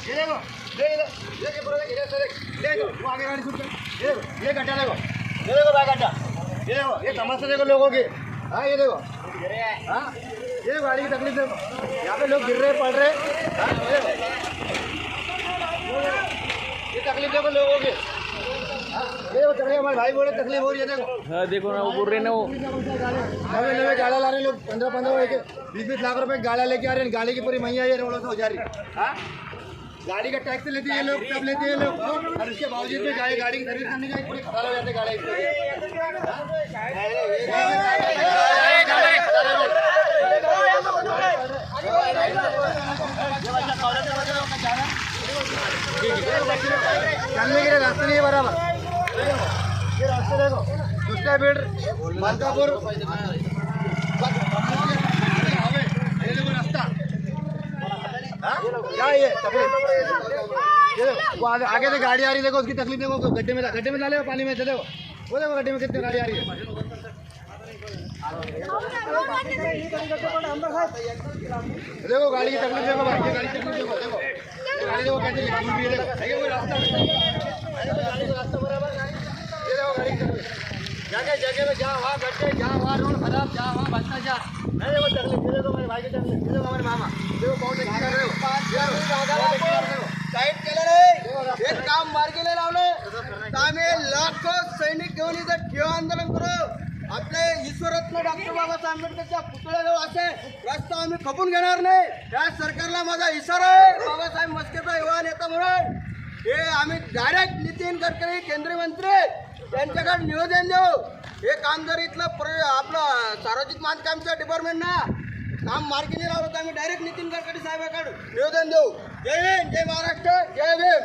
ये देखो ये देखो ये देखो ये समस्या देखो लोगों की हाँ ये देखो हाँ ये गाड़ी की तकलीफ़ देखो यहाँ पे लोग गिर रहे पड़ रहे हाँ ये तकलीफ़ देखो लोगों की भाई बोले तकलीफ़ हो रही है देखो हाँ देखो ना वो बोल रहे ना वो नवे नवे गाड़ा ला रहे लोग पंद्रह पंद्रह बीस बीस लाख रुपए गाड़ा लेके आ रहे हैं गाड़ी की पूरी मैया ये रोडों से हो जा रही हाँ? गाड़ी का टैक्स लेते हैं लोग सब लेते हैं लोग हाँ? और इसके बावजूद भी गाड़ी गाड़ी की सर्विस करने का पूरी खराब हो जाते गाड़ी। चलने के लिए रास्ते नहीं है बराबर रास्ता ये आगे से गाड़ी आ रही देखो उसकी तकलीफ़ देखो गड्ढे में गड्ढे में डाले हो पानी में चले हो वो देखो। गड्ढे में कितनी गाड़ी आ रही है देखो गाड़ी की तकलीफ़ देखो भाई गाड़ी की तकलीफ़ देखो देखो गाड़ी देखो कैसे रास्ता बराबर। जहाँ वहाँ गड्ढे जहाँ वहाँ रोड खराब जहाँ वहाँ बचता जा नहीं देखो तकलीफ ये देखो मेरे भाई की तकलीफ ये देखो हमारे मामा देखो रहे हो साईड केलं रे हे काम मार्गीला लावलं. तर आम्ही लाखो सैनिक घेऊन इथं ठेव आंदोलन करू. आपले ईश्वरत्न डॉक्टर बाबासाहेब आंबेडकरच्या पुतळ्याजवळ असे रस्ता आम्ही खपून घेणार नाही. या सरकारला माझा इशारा आहे. बाबासाहेब मस्केचा युवा नेता म्हणून. हे आम्ही डायरेक्ट नितीन गडकरी केंद्रीय मंत्री त्यांच्याकडे निवेदन देऊ. हे काम जर इथलं प्र आपलं सार्वजनिक बांधकामचं डिपार्टमेंट ना काम मार्गी नाही लावलं तर आम्ही डायरेक्ट नितीन गडकरी साहेबांकडे निवेदन देऊ. जय हिंद जय महाराष्ट्र जय भीम.